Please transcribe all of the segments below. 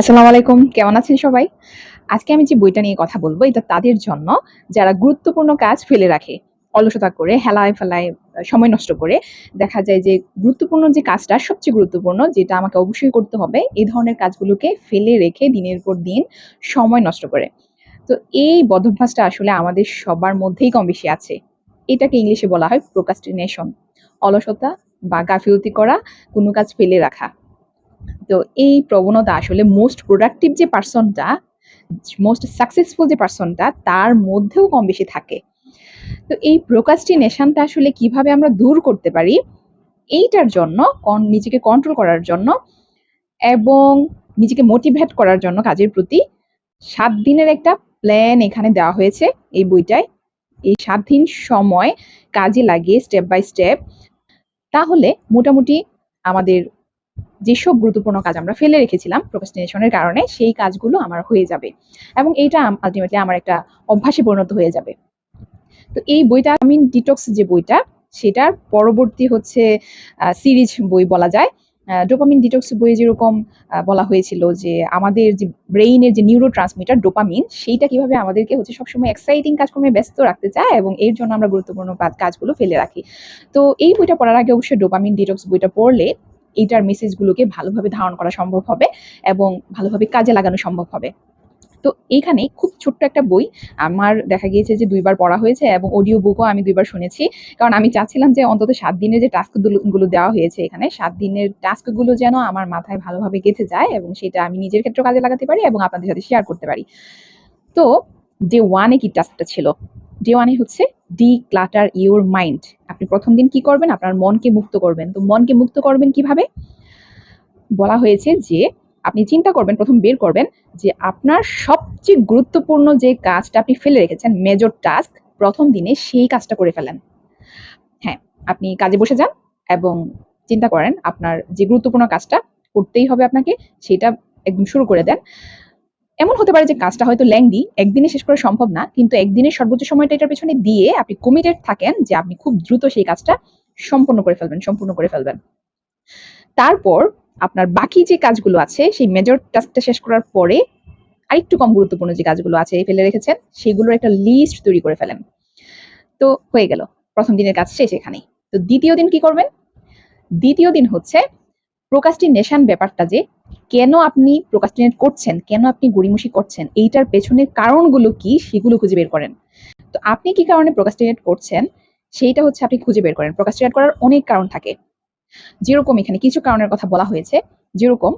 আসসালামু আলাইকুম, কেমন আছেন সবাই? আজকে আমি যে বইটা নিয়ে কথা বলব, এটা তাদের জন্য যারা গুরুত্বপূর্ণ কাজ ফেলে রাখে। অলসতা করে, হেলায় ফেলায়, সময় নষ্ট করে, দেখা যায় যে গুরুত্বপূর্ণ যে কাজটা, সবচেয়ে গুরুত্বপূর্ণ যেটা আমাকে অবশ্যই করতে হবে, এই ধরনের কাজগুলোকে ফেলে রেখে দিনের পর দিন সময় নষ্ট করে। তো এই বদভ্যাসটা আসলে আমাদের সবার মধ্যেই কম বেশি আছে। এটাকে ইংলিশে বলা হয় প্রোকাস্টিনেশন অলসতা বা গাফিলতি করা, কোনো কাজ ফেলে রাখা। তো এই প্রবণতা আসলে মোস্ট প্রোডাক্টিভ যে পার্সনটা মোস্ট সাকসেসফুল যে পার্সনটা তার মধ্যেও কম বেশি থাকে। তো এই প্রোকাস্টিনেশনটা আসলে কীভাবে আমরা দূর করতে পারি, এইটার জন্য নিজেকে কন্ট্রোল করার জন্য এবং নিজেকে মোটিভেট করার জন্য কাজের প্রতি সাত দিনের একটা প্ল্যান এখানে দেওয়া হয়েছে এই বইটায়। এই সাত দিন সময় কাজে লাগিয়ে স্টেপ বাই স্টেপ তাহলে মোটামুটি আমাদের যেসব গুরুত্বপূর্ণ কাজ আমরা ফেলে রেখেছিলাম প্রোকাস্টিনেশনের কারণে, সেই কাজগুলো আমার হয়ে যাবে। এবং এইটা আলটিমেটলি আমার একটা অভ্যাসে পরিণত হয়ে যাবে। তো এই বইটা আমি ডিটক্স যে বইটা, সেটার পরবর্তী হচ্ছে সিরিজ বই বলা যায়। ডোপামিন ডিটক্স বইয়ে যেরকম বলা হয়েছিল যে আমাদের যে ব্রেইনের যে নিউরো ট্রান্সমিটার ডোপামিন সেইটা কীভাবে আমাদেরকে হচ্ছে সবসময় এক্সাইটিং কাজকর্মে ব্যস্ত রাখতে চায় এবং এর জন্য আমরা গুরুত্বপূর্ণ কাজগুলো ফেলে রাখি। তো এই বইটা পড়ার আগে অবশ্যই ডোপামিন ডিটক্স বইটা পড়লে এইটার মেসেজগুলোকে ভালোভাবে ধারণ করা সম্ভব হবে এবং ভালোভাবে কাজে লাগানো সম্ভব হবে। তো এইখানে খুব ছোট্ট একটা বই আমার দেখা গিয়েছে যে দুইবার পড়া হয়েছে এবং অডিও বুকও আমি দুইবার শুনেছি। কারণ আমি চাচ্ছিলাম যে অন্তত সাত দিনের যে টাস্কগুলো দেওয়া হয়েছে এখানে, সাত দিনের টাস্কগুলো যেন আমার মাথায় ভালোভাবে গেঁথে যায় এবং সেটা আমি নিজের ক্ষেত্রে কাজে লাগাতে পারি এবং আপনাদের সাথে শেয়ার করতে পারি। তো ডে ওয়ানে কি টাস্কটা ছিল? ডে ওয়ানে হচ্ছে ডি ক্লাটার ইউর মাইন্ড আপনি প্রথম দিন কি করবেন? আপনার মনকে মুক্ত করবেন। তো মনকে মুক্ত করবেন কীভাবে? বলা হয়েছে যে, আপনি চিন্তা করবেন, প্রথম বের করবেন যে, আপনার সবচেয়ে গুরুত্বপূর্ণ যে কাজটা আপনি ফেলে রেখেছেন মেজর টাস্ক প্রথম দিনে সেই কাজটা করে ফেলেন। হ্যাঁ আপনি কাজে বসে যান এবং চিন্তা করেন আপনার যে গুরুত্বপূর্ণ কাজটা করতেই হবে আপনাকে, সেটা একদম শুরু করে দেন। এমন হতে পারে যে কাজটা হয়তো ল্যাংদি একদিনে শেষ করা সম্ভব না, কিন্তু একদিনের সর্বোচ্চ সময়টা এটার পেছনে দিয়ে আপনি কমিটেড থাকেন যে আপনি খুব দ্রুত সেই কাজটা সম্পূর্ণ করে ফেলবেন, সম্পূর্ণ করে ফেলবেন। তারপর আপনার বাকি যে কাজগুলো আছে, সেই মেজর টাস্কটা শেষ করার পরে আরেকটু কম গুরুত্বপূর্ণ যে কাজগুলো আছে ফেলে রেখেছেন, সেগুলোর একটা লিস্ট তৈরি করে ফেলেন। তো হয়ে গেল, প্রথম দিনের কাজ শেষ এখানেই। তো দ্বিতীয় দিন কি করবেন? দ্বিতীয় দিন হচ্ছে প্রোকাস্টিনেশন ব্যাপারটা যে কেন আপনি প্রোকাস্টিনেট করছেন, কেন আপনি গড়িমসি করছেন, এইটার পেছনের কারণগুলো কি সেগুলো খুঁজে বের করেন। তো আপনি কি কারণে প্রোকাস্টিনেট করছেন, সেইটা হচ্ছে আপনি খুঁজে বের করেন। প্রোকাস্টিনেট করার অনেক কারণ থাকে। যেরকম এখানে কিছু কারণের কথা বলা হয়েছে, যেরকম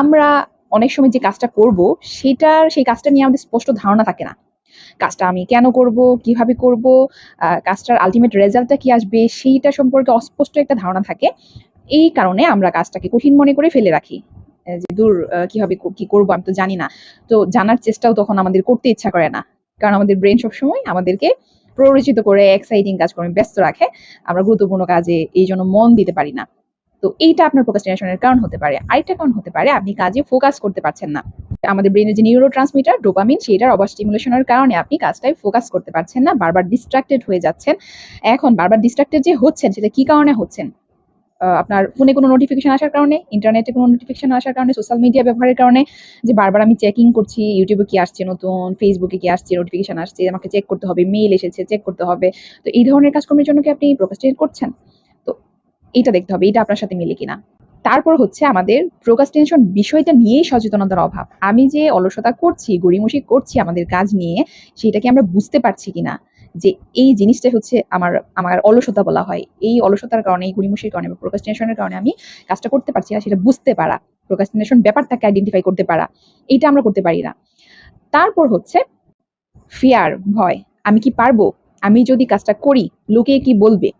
আমরা অনেক সময় যে কাজটা করব, সেটার, সেই কাজটা নিয়ে আমাদের স্পষ্ট ধারণা থাকে না। কাজটা আমি কেন করব, কীভাবে করব কাজটার আলটিমেট রেজাল্টটা কি আসবে, সেইটা সম্পর্কে অস্পষ্ট একটা ধারণা থাকে। এই কারণে আমরা কাজটাকে কঠিন মনে করে ফেলে রাখি। যে দূর আহ, কীভাবে কি করব আমি তো জানি না। তো জানার চেষ্টাও তখন আমাদের করতে ইচ্ছা করে না। কারণ আমাদের ব্রেন সবসময় আমাদেরকে প্ররোচিত করে এক্সাইটিং কাজ করে ব্যস্ত রাখে। আমরা গুরুত্বপূর্ণ কাজে এই জন্য মন দিতে পারি না। তো এইটা আপনার প্রোকাস্টিনেশনের কারণ হতে পারে। আরেকটা কারণ হতে পারে আপনি কাজে ফোকাস করতে পারছেন না। আমাদের ব্রেনের যে নিউরো ট্রান্সমিটার ডোপামিন সেটার ওভার স্টিমুলেশনের কারণে আপনি কাজটায় ফোকাস করতে পারছেন না বারবার ডিস্ট্রাক্টেড হয়ে যাচ্ছেন। এখন বারবার ডিস্ট্রাক্টেড যে হচ্ছেন সেটা কি কারণে হচ্ছেন? আপনার ফোনে কোনো নোটিফিকেশন আসার কারণে ইন্টারনেটে কোনো নোটিফিকেশন আসার কারণে সোশ্যাল মিডিয়া ব্যবহারের কারণে, যে বারবার আমি চেকিং করছি ইউটিউবে কি আসছে নতুন ফেসবুকে কি আসছে নোটিফিকেশন আসছে, আমাকে চেক করতে হবে মেইল এসেছে চেক করতে হবে। তো এই ধরনের কাজকর্মের জন্য কি আপনি প্রোকাস্টিনেট করছেন? তো এইটা দেখতে হবে, এটা আপনার সাথে মিলে কিনা। তারপর হচ্ছে আমাদের প্রোকাস্টিনেশন বিষয়টা নিয়েই সচেতনতার অভাব। আমি যে অলসতা করছি, গড়িমসি করছি আমাদের কাজ নিয়ে, সেটা কি আমরা বুঝতে পারছি কিনা? যে এই জিনিসটা হচ্ছে আমার আমার অলসতা বলা হয়। এই অলসতার কারণে, এই গড়িমসির কারণে বা কারণে আমি কাজটা করতে পারছি না, সেটা বুঝতে পারা। প্রোকাস্টিনেশন ব্যাপারটাকে আইডেন্টিফাই করতে পারা। এইটা আমরা করতে পারি না। তারপর হচ্ছে ফিয়ার ভয়। আমি কি পারব? আমি যদি কাজটা করি, লোকে কি বলবে?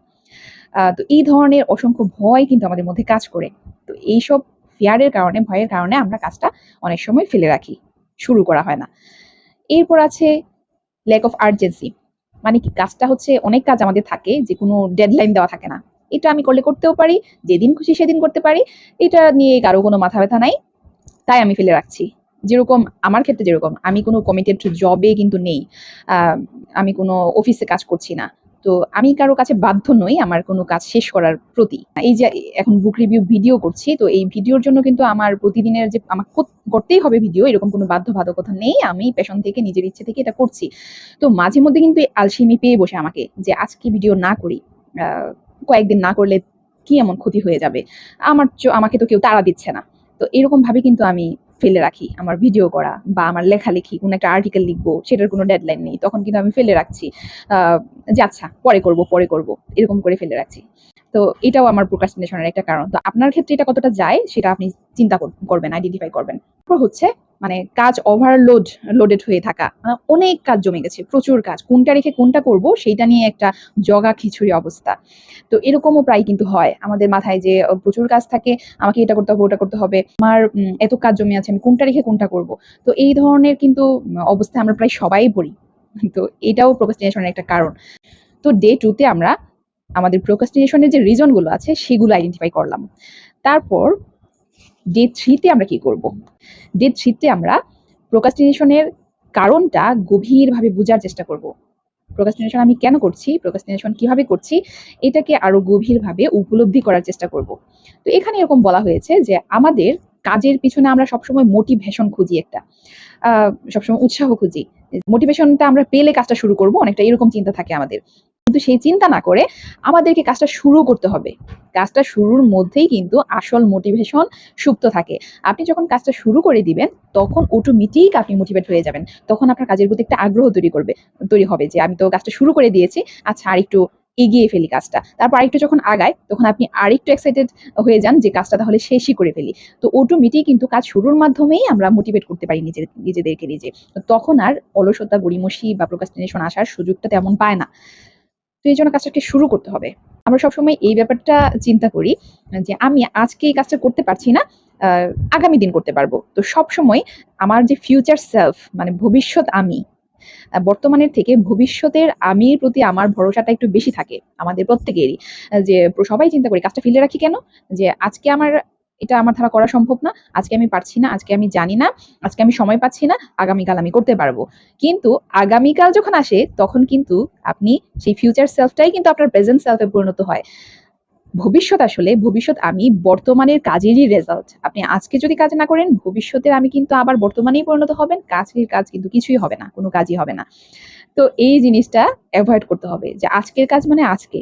তো এই ধরনের অসংখ্য ভয় কিন্তু আমাদের মধ্যে কাজ করে। তো এইসব ফিয়ারের কারণে, ভয়ের কারণে আমরা কাজটা অনেক সময় ফেলে রাখি। শুরু করা হয় না। এরপর আছে ল্যাক অফ আর্জেন্সি মানে কি কাজটা হচ্ছে, অনেক কাজ আমাদের থাকে, যে কোনো ডেডলাইন দেওয়া থাকে না। এটা আমি করলে করতেও পারি, যেদিন খুশি সেদিন করতে পারি। এটা নিয়ে কারও কোনো মাথা ব্যথা নাই, তাই আমি ফেলে রাখছি। যেরকম আমার ক্ষেত্রে যেরকম, আমি কোনো কমিটেড জবে কিন্তু নেই আমি কোনো অফিসে কাজ করছি না। তো আমি কারও কাছে বাধ্য নই আমার কোনো কাজ শেষ করার প্রতি। এই যে এখন বুক রিভিউ ভিডিও করছি, তো এই ভিডিওর জন্য কিন্তু আমার প্রতিদিনের যে আমার করতেই হবে ভিডিও এরকম কোনো বাধ্যবাধকতা নেই। আমি পেশন থেকে, নিজের ইচ্ছে থেকে এটা করছি। তো মাঝে মধ্যে কিন্তু আলসেমি পেয়ে বসে আমাকে যে আজকে ভিডিও না করি কয়েকদিন না করলে কি এমন ক্ষতি হয়ে যাবে? আমার আমাকে তো কেউ তাড়া দিচ্ছে না। তো এরকম ভাবে কিন্তু আমি ফেলে রাখি, আমার ভিডিও করা বা আমার লেখালেখি, কোনো একটা আর্টিকেল লিখব, সেটার কোনো ডেডলাইন নেই। তখন কিন্তু আমি ফেলে রাখছি। যে আচ্ছা পরে করব পরে করব, এরকম করে ফেলে রাখছি। তো এটাও আমার প্রোক্রাস্টিনেশনের একটা কারণ। তো আপনার ক্ষেত্রে এটা কতটা যায় সেটা আপনি চিন্তা কর- করবেন আইডেন্টিফাই করবেন। হচ্ছে মানে কাজ ওভারলোড লোডেড হয়ে থাকা মানে অনেক কাজ জমে গেছে প্রচুর কাজ। কোনটা রেখে কোনটা করব সেইটা নিয়ে একটা জগা খিচুড়ি অবস্থা। তো এরকমও প্রায় কিন্তু হয়। আমাদের মাথায় যে প্রচুর কাজ থাকে আমাকে এটা করতে হবে ওটা করতে হবে আমার এত কাজ জমে আছে আমি কোনটা রেখে কোনটা করব? তো এই ধরনের কিন্তু উম, অবস্থায় আমরা প্রায় সবাই পড়ি। তো এটাও প্রোক্রাস্টিনেশনের একটা কারণ। তো ডে টুতে আমরা আমাদের প্রোক্রাস্টিনেশনের যে রিজনগুলো আছে, সেগুলো আইডেন্টিফাই করলাম। তারপর ডে থ্রিতে আমরা কি করব? ডে থ্রিতে আমরা প্রোক্রাস্টিনেশনের কারণটা গভীরভাবে বোঝার চেষ্টা করব। প্রোক্রাস্টিনেশন আমি কেন করছি? প্রোক্রাস্টিনেশন কীভাবে করছি? এটাকে আরও গভীরভাবে উপলব্ধি করার চেষ্টা করব। তো এখানে এরকম বলা হয়েছে যে আমাদের কাজের পিছনে আমরা সবসময় মোটিভেশন খুঁজি একটা। সবসময় উৎসাহ খুঁজি। মোটিভেশনটা আমরা পেলে কাজটা শুরু করব, অনেকটা এরকম চিন্তা থাকে আমাদের। কিন্তু সেই চিন্তা না করে আমাদেরকে কাজটা শুরু করতে হবে। কাজটা শুরুর মধ্যেই কিন্তু আসল মোটিভেশন সুপ্ত থাকে। আপনি যখন কাজটা শুরু করে দিবেন, তখন অটোমেটিক আপনি মোটিভেট হয়ে যাবেন। তখন আপনার কাজের প্রতি একটা আগ্রহ তৈরি করবে, তৈরি হবে যে আমি তো কাজটা শুরু করে দিয়েছি আচ্ছা আরেকটু এগিয়ে ফেলি কাজটা। তারপর আরেকটু যখন আগায়, তখন আপনি আরেকটু এক্সাইটেড হয়ে যান যে কাজটা তাহলে শেষই করে ফেলি। তো অটোমেটিক কিন্তু কাজ শুরুর মাধ্যমেই আমরা মোটিভেট করতে পারি নিজের, নিজেদেরকে নিজে। তখন আর অলসতা, গড়িমসি বা প্রোক্রাস্টিনেশন আসার সুযোগটা তেমন পায় না। তো এই জন্য কাজটাকে শুরু করতে হবে। আমরা সবসময় এই ব্যাপারটা চিন্তা করি যে আমি আজকে এই কাজটা করতে পারছি না আগামী দিন করতে পারব। তো সব সময় আমার যে ফিউচার সেলফ মানে ভবিষ্যৎ আমি বর্তমানের থেকে ভবিষ্যতের আমির প্রতি আমার ভরসাটা একটু বেশি থাকে আমাদের প্রত্যেকেরই। যে সবাই চিন্তা করি, কাজটা ফেলে রাখি কেন? যে আজকে আমার এটা আমার দ্বারা করা সম্ভব না। আজকে আমি পারছি না, আজকে আমি জানি না, আজকে আমি সময় পাচ্ছি না, আগামীকাল আমি করতে পারব। কিন্তু আগামীকাল যখন আসে, তখন কিন্তু আপনি সেই ফিউচার সেলফটাই কিন্তু আপনার প্রেজেন্ট সেলফে পরিণত হয়। ভবিষ্যৎ আসলে, ভবিষ্যৎ আমি বর্তমানের কাজেরই রেজাল্ট আপনি আজকে যদি কাজ না করেন, ভবিষ্যতের আমি কিন্তু আবার বর্তমানেই পরিণত হবেন। কাজের কাজ কিন্তু কিছুই হবে না, কোনো কাজই হবে না। তো এই জিনিসটা অ্যাভয়েড করতে হবে যে আজকের কাজ মানে আজকে।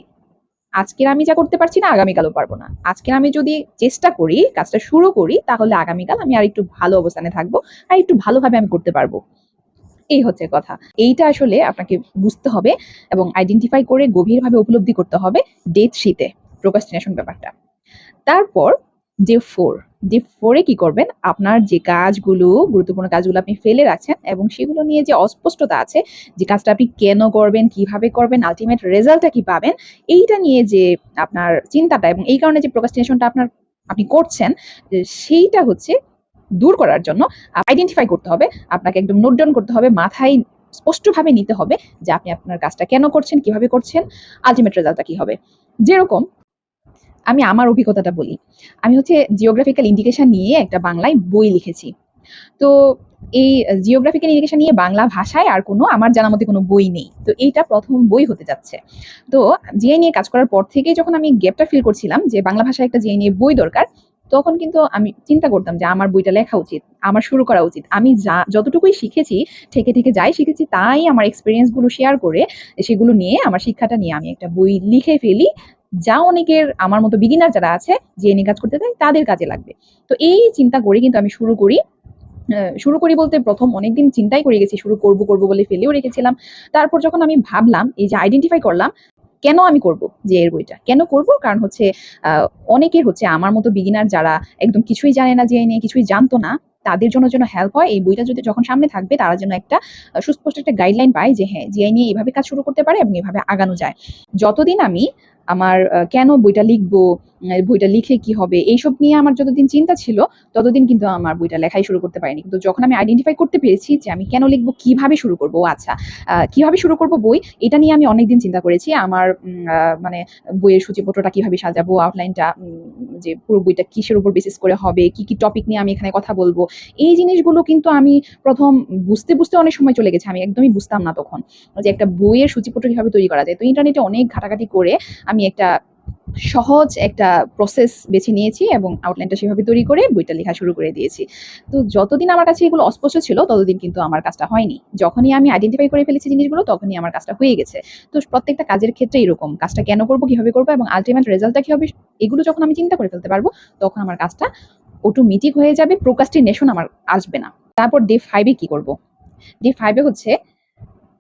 আজকের আমি যা করতে পারছি না, আগামীকালও পারব না। আজকের আমি যদি চেষ্টা করি, কাজটা শুরু করি, তাহলে আগামীকাল আমি আর একটু ভালো অবস্থানে থাকব, আর একটু ভালোভাবে আমি করতে পারব। এই হচ্ছে কথা। এইটা আসলে আপনাকে বুঝতে হবে এবং আইডেন্টিফাই করে গভীরভাবে উপলব্ধি করতে হবে ডেথ শীতে প্রোকাস্টিনেশন ব্যাপারটা। তারপর ডে ফোর। ডে ফোরে কি করবেন? আপনার যে কাজগুলো, গুরুত্বপূর্ণ কাজগুলো আপনি ফেলে রাখছেন এবং সেগুলো নিয়ে যে অস্পষ্টতা আছে, যে কাজটা আপনি কেন করবেন, কীভাবে করবেন আলটিমেট রেজাল্টটা কি পাবেন, এইটা নিয়ে যে আপনার চিন্তাটা এবং এই কারণে যে প্রোকাস্টিনেশনটা আপনার, আপনি করছেন সেইটা হচ্ছে দূর করার জন্য আইডেন্টিফাই করতে হবে, আপনাকে একদম নোট ডাউন করতে হবে, মাথায় স্পষ্টভাবে নিতে হবে যে আপনি আপনার কাজটা কেন করছেন, কীভাবে করছেন আলটিমেট রেজাল্টটা কি হবে। যেরকম আমি আমার অভিজ্ঞতাটা বলি। আমি হচ্ছে জিওগ্রাফিক্যাল ইন্ডিকেশন নিয়ে একটা বাংলায় বই লিখেছি। তো এই জিওগ্রাফিক্যাল ইন্ডিকেশন নিয়ে বাংলা ভাষায় আর কোনো আমার জানা মতে কোনো বই নেই। তো এইটা প্রথম বই হতে যাচ্ছে। তো জিআই নিয়ে কাজ করার পর থেকেই যখন আমি গ্যাপটা ফিল করছিলাম যে বাংলা ভাষায় একটা জিআই নিয়ে বই দরকার, তখন কিন্তু আমি চিন্তা করতাম যে আমার বইটা লেখা উচিত, আমার শুরু করা উচিত। আমি যা, যতটুকুই শিখেছি থেকে থেকে যাই শিখেছি, তাই আমার এক্সপিরিয়েন্সগুলো শেয়ার করে সেগুলো নিয়ে, আমার শিক্ষাটা নিয়ে আমি একটা বই লিখে ফেলি যা অনেকের আমার মতো বিগিনার যারা আছে নিয়ে কাজ করতে চায়, তাদের কাজে লাগবে। তো এই চিন্তা করে কিন্তু আমি শুরু করি। শুরু করি বলতে প্রথম অনেকদিন চিন্তাই করে গেছি, শুরু করব করব বলে ফেলেও রেখেছিলাম। তারপর যখন আমি ভাবলাম, এই যে আইডেন্টিফাই করলাম, কেন আমি করব যে এর বইটা? কেন করব? কারণ হচ্ছে অনেকের হচ্ছে আমার মতো বিগিনার যারা একদম কিছুই জানে না যে নিয়ে কিছুই জানতো না, তাদের জন্য যেন হেল্প হয়, এই বইটা যদি যখন সামনে থাকবে, তারা যেন একটা সুস্পষ্ট একটা গাইডলাইন পায় যে হ্যাঁ জিআই নিয়ে এইভাবে কাজ শুরু করতে পারে এবং এভাবে আগানো যায়। যতদিন আমি আমার কেন বইটা লিখব? বইটা লিখে কি হবে? এইসব নিয়ে আমার যতদিন চিন্তা ছিল, ততদিন কিন্তু আমার বইটা লেখাই শুরু করতে পারিনি। কিন্তু যখন আমি আইডেন্টিফাই করতে পেরেছি যে আমি কেন লিখব, কীভাবে শুরু করব আচ্ছা কীভাবে শুরু করব বই, এটা নিয়ে আমি অনেকদিন চিন্তা করেছি। আমার মানে বইয়ের সূচিপত্রটা কীভাবে সাজাবো আউটলাইনটা যে পুরো বইটা কিসের উপর বেসিস করে হবে, কি কি টপিক নিয়ে আমি এখানে কথা বলব, এই জিনিসগুলো কিন্তু আমি প্রথম বুঝতে বুঝতে অনেক সময় চলে গেছে। আমি একদমই বুঝতাম না তখন যে একটা বইয়ের সূচিপত্র কীভাবে তৈরি করা যায়। তো ইন্টারনেটে অনেক ঘাটাঘাটি করে আমি একটা সহজ একটা প্রসেস বেছে নিয়েছি এবং আউটলাইনটা সেভাবে তৈরি করে বইটা লেখা শুরু করে দিয়েছি। তো যতদিন আমার কাছে এগুলো অস্পষ্ট ছিল, ততদিন কিন্তু আমার কাজটা হয়নি। যখনই আমি আইডেন্টিফাই করে ফেলেছি জিনিসগুলো, তখনই আমার কাজটা হয়ে গেছে। তো প্রত্যেকটা কাজের ক্ষেত্রে এরকম, কাজটা কেন করব, কীভাবে করব এবং আলটিমেট রেজাল্টটা কি হবে এগুলো যখন আমি চিন্তা করে ফেলতে পারব, তখন আমার কাজটা অটোমেটিক হয়ে যাবে প্রোকাস্টিনেশন আমার আসবে না। তারপর ডে ফাইভে কি করব? ডে ফাইভে হচ্ছে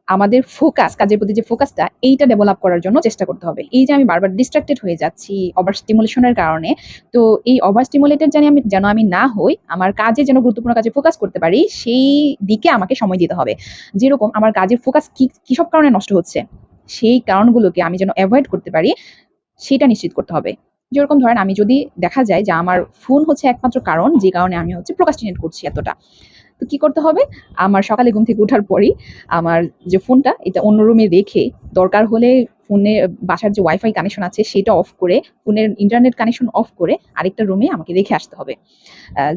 আমাদের ফোকাস কাজের প্রতি যে ফোকাসটা এইটা ডেভেলপ করার জন্য চেষ্টা করতে হবে। এই যে আমি বারবার ডিস্ট্রাক্টেড হয়ে যাচ্ছি ওভার স্টিমুলেশনের কারণে, তো এই ওভার স্টিমুলেটেড জানি আমি, যেন আমি না হই, আমার কাজে যেন গুরুত্বপূর্ণ কাজে ফোকাস করতে পারি, সেই দিকে আমাকে সময় দিতে হবে। যেরকম আমার কাজের ফোকাস কি কিসব কারণে নষ্ট হচ্ছে, সেই কারণগুলোকে আমি যেন অ্যাভয়েড করতে পারি, সেটা নিশ্চিত করতে হবে। যেরকম ধরেন আমি যদি দেখা যায় যে আমার ফোন হচ্ছে একমাত্র কারণ, যে কারণে আমি হচ্ছে প্রোকাস্টিনেট করছি এতটা। তো কী করতে হবে? আমার সকালে ঘুম থেকে ওঠার পরই আমার যে ফোনটা, এটা অন্য রুমে রেখে দরকার হলে ফোনে, বাসার যে ওয়াইফাই কানেকশন আছে, সেটা অফ করে, ফোনের ইন্টারনেট কানেকশন অফ করে আরেকটা রুমে আমাকে রেখে আসতে হবে।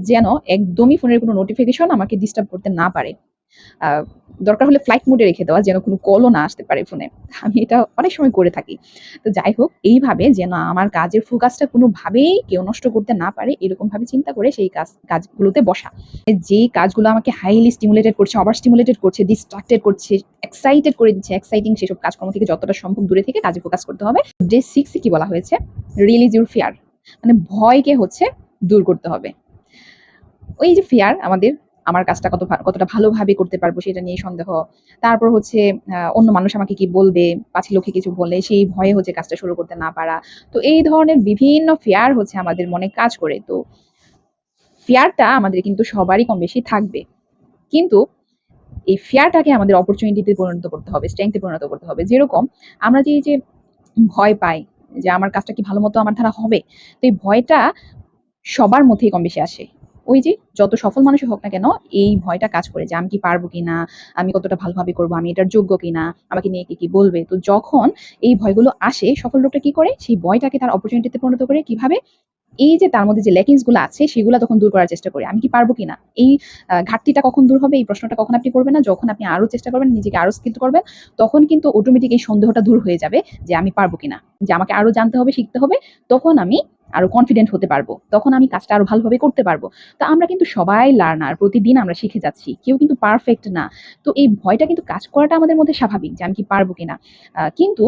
যেন একদমই ফোনের কোনো নোটিফিকেশন আমাকে ডিস্টার্ব করতে না পারে। দরকার হলে ফ্লাইট মোডে রেখে দেওয়া যেন কোনো কলও না আসতে পারে ফোনে আমি এটা অনেক সময় করে থাকি। তো যাই হোক, এইভাবে যেন আমার কাজের ফোকাসটা কোনোভাবেই কেউ নষ্ট করতে না পারে এরকম ভাবে চিন্তা করে সেই কাজ, কাজগুলোতে বসা। যে কাজগুলো আমাকে হাইলি স্টিমুলেটেড করছে ওভার স্টিমুলেটেড করছে ডিস্ট্রাক্টেড করছে এক্সাইটেড করে দিচ্ছে এক্সাইটিং সেসব কাজকর্ম থেকে যতটা সম্ভব দূরে থেকে কাজে ফোকাস করতে হবে। ডে সিক্সে কি বলা হয়েছে? রিলিজ ইউর ফিয়ার মানে ভয়কে হচ্ছে দূর করতে হবে। ওই যে ফিয়ার আমাদের আমার কাজটা কত কতটা ভালোভাবে করতে পারব সেটা নিয়ে সন্দেহ। তারপর হচ্ছে অন্য মানুষ আমাকে কি বলবে, পাঁচ লোকে কিছু বললে সেই ভয়ে হচ্ছে কাজটা শুরু করতে না পারা। তো এই ধরনের বিভিন্ন ফেয়ার হচ্ছে আমাদের মনে কাজ করে। তো ফেয়ারটা আমাদের কিন্তু সবারই কম বেশি থাকবে। কিন্তু এই ফিয়ারটাকে আমাদের অপরচুনিটিতে পরিণত করতে হবে স্ট্রেংথে পরিণত করতে হবে। যেরকম আমরা যে যে ভয় পাই যে, আমার কাজটা কি ভালো মতো আমার দ্বারা হবে? তো এই ভয়টা সবার মধ্যেই কম বেশি আসে। ওই যে যত সফল মানুষই হোক না কেন, এই ভয়টা কাজ করে যে আমি কি পারব কিনা, আমি কতটা ভালোভাবে করব, আমি এটার যোগ্য কিনা, আমাকে নিয়ে কি কি বলবে। তো যখন এই ভয়গুলো আসে, সফল লোকটা কি করে? সেই ভয়টাকে তার অপরচুনিটিতে পরিণত করে কীভাবে? এই যে তার মধ্যে যে ল্যাকিংসগুলো আছে, সেগুলো তখন দূর করার চেষ্টা করি। আমি কি পারব কিনা? এই ঘাটতিটা কখন দূর হবে? এই প্রশ্নটা কখন আপনি করবেন না? যখন আপনি আরও চেষ্টা করবেন, নিজেকে আরও স্কিল করবেন, তখন কিন্তু অটোমেটিক এই সন্দেহটা দূর হয়ে যাবে যে আমি পারব কিনা। যে আমাকে আরও জানতে হবে, শিখতে হবে, তখন আমি আরও কনফিডেন্ট হতে পারব। তখন আমি কাজটা আরও ভালোভাবে করতে পারব। তো আমরা কিন্তু সবাই লার্নার প্রতিদিন আমরা শিখে যাচ্ছি। কেউ কিন্তু পারফেক্ট না। তো এই ভয়টা কিন্তু কাজ করাটা আমাদের মধ্যে স্বাভাবিক যে আমি কি পারব কিনা। কিন্তু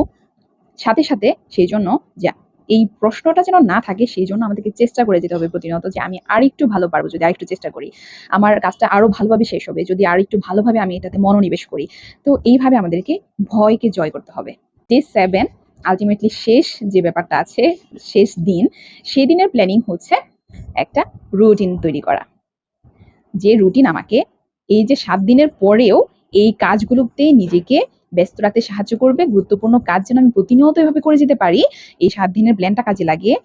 সাথে সাথে সেই জন্য যে এই প্রশ্নটা যেন না থাকে সেই জন্য আমাদেরকে চেষ্টা করে যেতে হবে প্রতিনিয়ত যে আমি আর একটু ভালো পারব, যদি আরেকটু চেষ্টা করি। আমার কাজটা আরও ভালোভাবে শেষ হবে, যদি আর একটু ভালোভাবে আমি এটাতে মনোনিবেশ করি। তো এইভাবে আমাদেরকে ভয়কে জয় করতে হবে। ডে সেভেন আলটিমেটলি শেষ যে ব্যাপারটা আছে, শেষ দিন সেই দিনের প্ল্যানিং হচ্ছে একটা রুটিন তৈরি করা। যে রুটিন আমাকে এই যে সাত দিনের পরেও এই কাজগুলোতে নিজেকে ব্যস্ত রাখতে সাহায্য করবে। গুরুত্বপূর্ণ কাজ যেন আমি প্রতিনিয়ত এভাবে করে যেতে পারি, এই সাত দিনের প্ল্যানটা কাজে লাগিয়ে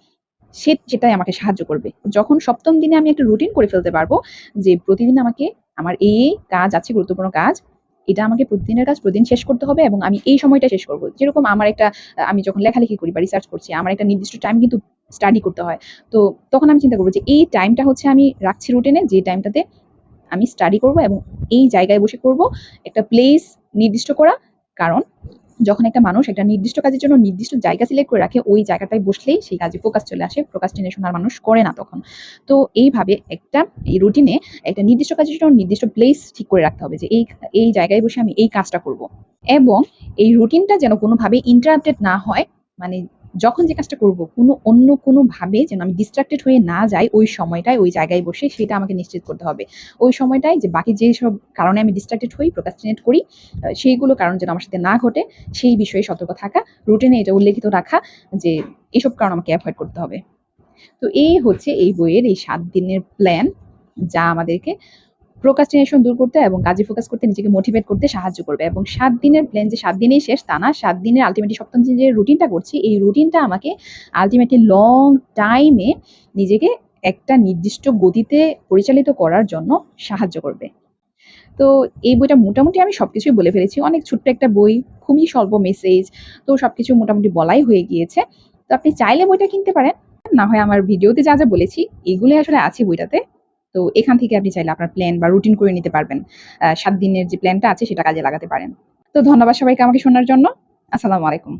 সে সেটাই আমাকে সাহায্য করবে। যখন সপ্তম দিনে আমি একটা রুটিন করে ফেলতে পারব যে প্রতিদিন আমাকে আমার এই কাজ আছে, গুরুত্বপূর্ণ কাজ, এটা আমাকে প্রতিদিনের কাজ প্রতিদিন শেষ করতে হবে এবং আমি এই সময়টা শেষ করব। যেরকম আমার একটা, আমি যখন লেখালেখি করি বা রিসার্চ করছি, আমার একটা নির্দিষ্ট টাইম কিন্তু স্টাডি করতে হয়। তো তখন আমি চিন্তা করব যে এই টাইমটা হচ্ছে আমি রাখছি রুটিনে যে টাইমটাতে আমি স্টাডি করব এবং এই জায়গায় বসে করব, একটা প্লেস নির্দিষ্ট করা কারণ যখন একটা মানুষ একটা নির্দিষ্ট কাজের জন্য নির্দিষ্ট জায়গা সিলেক্ট করে রাখে, ওই জায়গাটায় বসলেই সেই কাজে ফোকাস চলে আসে প্রোকাস্টিনেশন আর মানুষ করে না তখন। তো এইভাবে একটা এই রুটিনে একটা নির্দিষ্ট কাজের জন্য নির্দিষ্ট প্লেস ঠিক করে রাখতে হবে যে এই এই জায়গায় বসে আমি এই কাজটা করব। এবং এই রুটিনটা যেন কোনোভাবে ইন্টারাপ্টেড না হয় মানে যখন যে কাজটা করব, কোনো অন্য কোনো ভাবে যেন আমি ডিস্ট্রাক্টেড হয়ে না যাই, ওই সময়টায়, ওই জায়গায় বসে সেটা আমাকে নিশ্চিত করতে হবে। ওই সময়টায় যে বাকি যে সব কারণে আমি ডিস্ট্রাক্টেড হই প্রোকাস্টিনেট করি সেইগুলো কারণ যেন আমার সাথে না ঘটে, সেই বিষয়ে সতর্ক থাকা রুটিনে এটা উল্লেখিত রাখা, যে এইসব কারণ আমাকে অ্যাভয়েড করতে হবে। তো এই হচ্ছে এই বইয়ের এই সাত দিনের প্ল্যান যা আমাদেরকে প্রোকাস্টিনেশন দূর করতে এবং কাজে ফোকাস করতে নিজেকে মোটিভেট করতে সাহায্য করবে এবং সাত দিনের প্ল্যান যে সাত দিনেই শেষ তা না, সাত দিনের আলটিমেটলি সপ্তম দিন যে রুটিনটা করছি, এই রুটিনটা আমাকে আলটিমেটলি লং টাইমে নিজেকে একটা নির্দিষ্ট গতিতে পরিচালিত করার জন্য সাহায্য করবে। তো এই বইটা মোটামুটি আমি সব কিছুই বলে ফেলেছি। অনেক ছোট্ট একটা বই, খুবই স্বল্প মেসেজ তো সব কিছু মোটামুটি বলাই হয়ে গিয়েছে। তো আপনি চাইলে বইটা কিনতে পারেন। না হয় আমার ভিডিওতে যা যা বলেছি, এগুলোই আসলে আছে বইটাতে। তো এখান থেকে আপনি চাইলে আপনার প্ল্যান বা রুটিন করে নিতে পারবেন। সাত দিনের যে প্ল্যানটা আছে সেটা কাজে লাগাতে পারেন। তো ধন্যবাদ সবাইকে আমাকে শোনার জন্য। আসসালামু আলাইকুম।